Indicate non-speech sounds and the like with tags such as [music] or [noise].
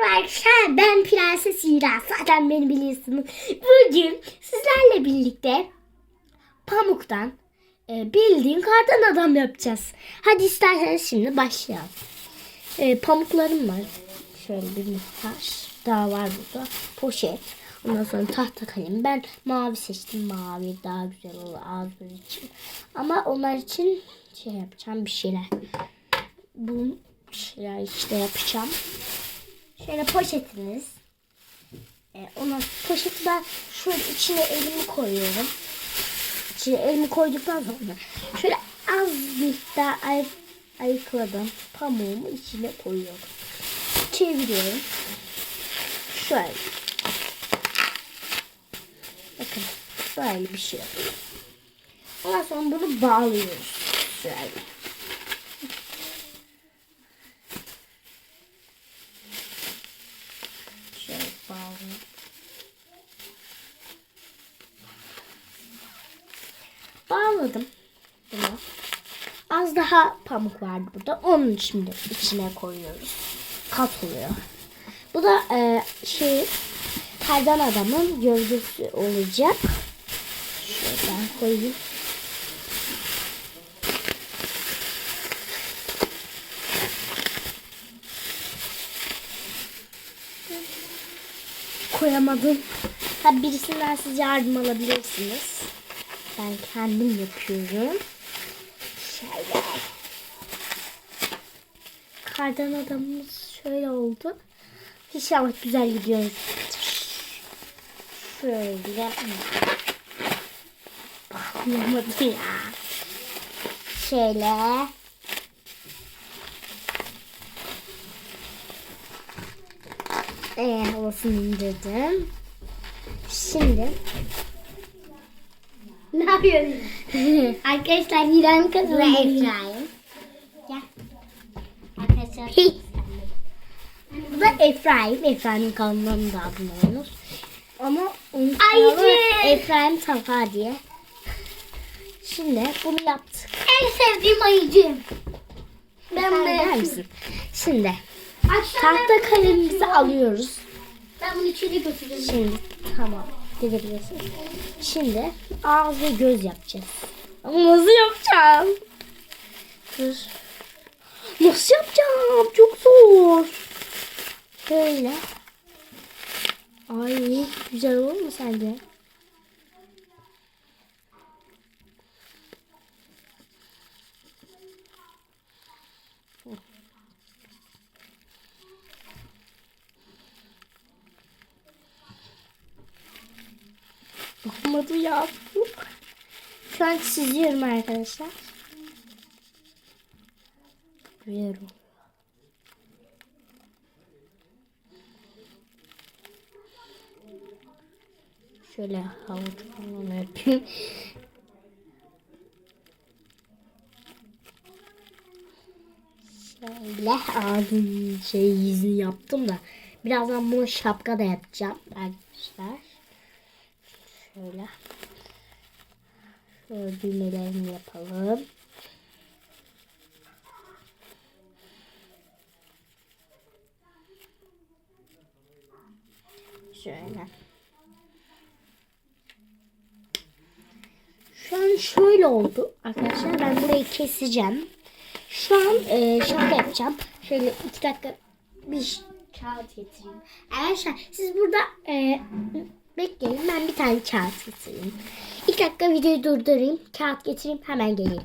Arkadaşlar ben Prenses Hira zaten beni biliyorsunuz. Bugün sizlerle birlikte pamuktan e, bildiğin kardan adam yapacağız. Hadi isterseniz şimdi başlayalım. E, pamuklarım var. Şöyle bir miktar daha var burada. Poşet. Ondan sonra tahta kalem. Ben mavi seçtim. Mavi daha güzel olur ağızları için. Ama onlar için şey yapacağım bir şeyler. Bu şeyler işte yapacağım. Şöyle poşetiniz. Ee, ona poşeti ben şöyle içine elimi koyuyorum. İçine elimi koyduktan sonra şöyle az miktar ay ayıkladım. Pamuğumu içine koyuyorum. Çeviriyorum. Şöyle. Bakın böyle bir şey yapıyor. Ondan sonra bunu bağlıyoruz. Şöyle Bağladım bunu. Az daha pamuk vardı burada. Onun şimdi içine koyuyoruz. Katılıyor. Bu da e, şey kardan adamın gövdesi olacak. Şuradan koyayım. koyamadım. Ha birisinden siz yardım alabilirsiniz. Ben kendim yapıyorum. Şöyle. Kardan adamımız şöyle oldu. İnşallah güzel gidiyoruz. Şöyle. Yapamadım ya. Şöyle. Ee, havasını indirdim. Şimdi Ne yapıyorsun? [laughs] Arkadaşlar Hiran kazandı. Ve Efraim. Gel. Arkadaşlar. bu da Efraim. Efraim'in kanalına da abone olunuz. Ama onun kanalı Efraim Tafa diye. Şimdi bunu yaptık. En sevdiğim ayıcığım. Ben bunu yapayım. Şimdi Akşam tahta kalemimizi alıyoruz. Ben bunu içeri götüreceğim. Şimdi tamam. Gidebilirsiniz. Şimdi ağız ve göz yapacağız. Ama nasıl yapacağım? Dur. Nasıl yapacağım? Çok zor. Böyle. Ay güzel olur mu sence? Olmadı ya. Şu an çiziyorum arkadaşlar. Oluyor. Şöyle havuç falan yapayım. Şöyle ağzını şey yüzünü yaptım da birazdan bunu şapka da yapacağım arkadaşlar. Şöyle. Şöyle düğmelerini yapalım. Şöyle. Şu an şöyle oldu arkadaşlar. Ben burayı keseceğim. Şu an e, şaka yapacağım. Şöyle iki dakika bir kağıt getireyim. Arkadaşlar siz burada e, bekleyin. Ben bir tane kağıt getireyim. İki dakika videoyu durdurayım. Kağıt getireyim. Hemen geleyim.